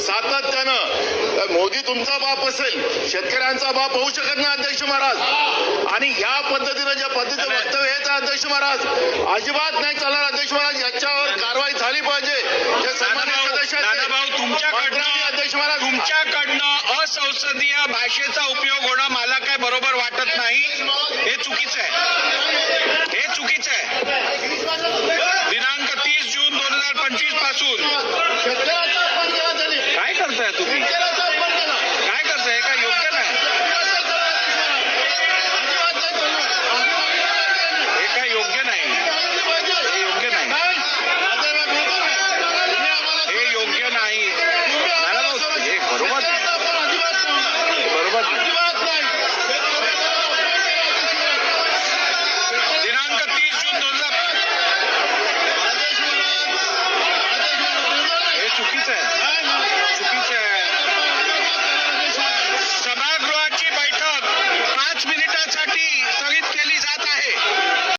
सातत्यानं मोदी तुमचा बाप असेल शेतकऱ्यांचा बाप होऊ शकत नाही अध्यक्ष महाराज. आणि या पद्धतीनं ज्या पद्धतीचं वक्तव्य हेच आहे, अध्यक्ष महाराज अजिबात नाही चालणार अध्यक्ष महाराज. याच्यावर कारवाई झाली पाहिजे. तुमच्याकडनं अध्यक्ष महाराज. तुमच्याकडनं असंसदीय भाषेचा उपयोग होणं मला काय बरोबर वाटत नाही. हे चुकीचं आहे. हे चुकीचं आहे. दिनांक तीस जून दोन हजार पंचवीसपासून हे चुकीचं आहे चुकीचं आहे